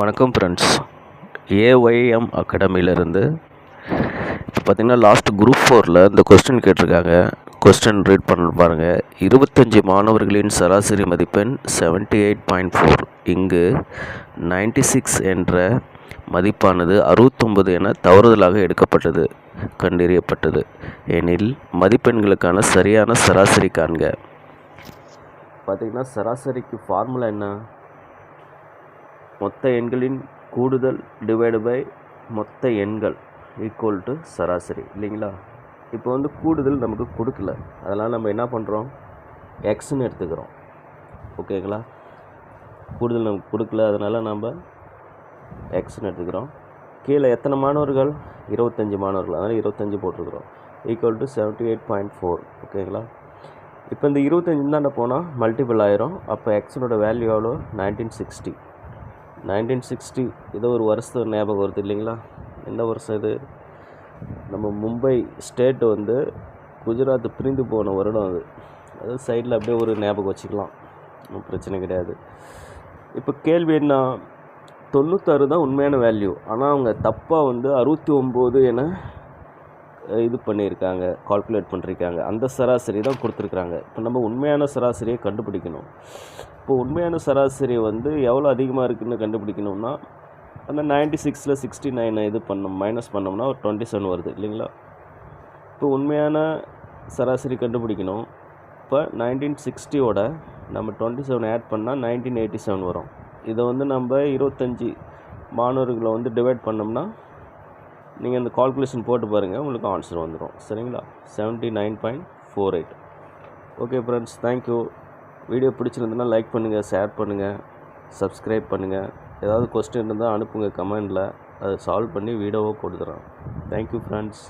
வணக்கம் ஃப்ரெண்ட்ஸ் ஏஒய்எம் அகாடமியிலேருந்து இப்போ பார்த்தீங்கன்னா லாஸ்ட் குரூப் ஃபோரில் இந்த கொஸ்டின் கேட்டிருக்காங்க. கொஸ்டின் ரீட் பண்ண பாருங்கள் இருபத்தஞ்சி மாணவர்களின் சராசரி மதிப்பெண் செவன்ட்டி எயிட் பாயிண்ட் ஃபோர் இங்கு நைன்டி சிக்ஸ் என்ற மதிப்பானது அறுபத்தொம்பது என தவறுதலாக எடுக்கப்பட்டது கண்டறியப்பட்டது. எனில் மதிப்பெண்களுக்கான சரியான சராசரி காண்க. பார்த்திங்கன்னா சராசரிக்கு ஃபார்முலா என்ன? மொத்த எண்களின் கூடுதல் டிவைடு பை மொத்த எண்கள் ஈக்குவல் டு சராசரி இல்லைங்களா? இப்போ வந்து கூடுதல் நமக்கு கொடுக்கல. அதனால் நம்ம என்ன பண்ணுறோம் எக்ஸ்ன்னு எடுத்துக்கிறோம். ஓகேங்களா? கூடுதல் நமக்கு கொடுக்கல அதனால் நம்ம எக்ஸ்ன்னு எடுத்துக்கிறோம். கீழே எத்தனை மாணவர்கள்? இருபத்தஞ்சி மாணவர்கள். அதனால் இருபத்தஞ்சி போட்டிருக்கிறோம். Equal to seventy eight point four ஓகேங்களா? இப்போ இந்த இருபத்தஞ்சி தாண்ட போனால் மல்டிபிள் ஆயிரும். அப்போ எக்ஸனோட வேல்யூ எவ்வளோ நைன்டீன் சிக்ஸ்டி நைன்டீன் சிக்ஸ்டி ஏதோ ஒரு வருஷத்து ஞாபகம் வருது இல்லைங்களா? எந்த வருஷம் இது? நம்ம மும்பை ஸ்டேட் வந்து குஜராத் பிரிந்து போன வருடம் அது. அது சைடில் அப்படியே ஒரு ஞாபகம் வச்சுக்கலாம். ஒன்றும் பிரச்சனை கிடையாது. இப்போ கேள்வி என்ன? தொண்ணூத்தாறு தான் உண்மையான வேல்யூ ஆனால் அவங்க தப்பாக வந்து அறுபத்தி ஒம்பது என இது பண்ணியிருக்காங்க கால்குலேட் பண்ணியிருக்காங்க. அந்த சராசரி தான் கொடுத்துருக்குறாங்க. இப்போ நம்ம உண்மையான சராசரியை கண்டுபிடிக்கணும். இப்போ உண்மையான சராசரி வந்து எவ்வளோ அதிகமாக இருக்குதுன்னு கண்டுபிடிக்கணும்னா அந்த நைன்டி சிக்ஸில் சிக்ஸ்டி நைனை இது பண்ணோம் மைனஸ் பண்ணோம்னா ஒரு டுவெண்ட்டி செவன் வருது இல்லைங்களா? இப்போ உண்மையான சராசரி கண்டுபிடிக்கணும். இப்போ நைன்டீன் சிக்ஸ்டியோட நம்ம டுவெண்ட்டி செவன் ஆட் பண்ணால் நைன்டீன் எயிட்டி செவன் வரும். இதை வந்து நம்ம இருபத்தஞ்சி மாணவர்களை வந்து டிவைட் பண்ணோம்னா நீங்கள் இந்த கால்குலேஷன் போட்டு பாருங்கள் உங்களுக்கு ஆன்சர் வந்துடும் சரிங்களா? Seventy nine point four eight okay friends thank you video பிடிச்சிருந்ததுன்னா லைக் பண்ணுங்கள் ஷேர் பண்ணுங்கள் சப்ஸ்கிரைப் பண்ணுங்கள் ஏதாவது கொஸ்டின் இருந்தால் அனுப்புங்க கமெண்டில் அதை சால்வ் பண்ணி வீடியோவை கொடுத்துறேன். Thank you friends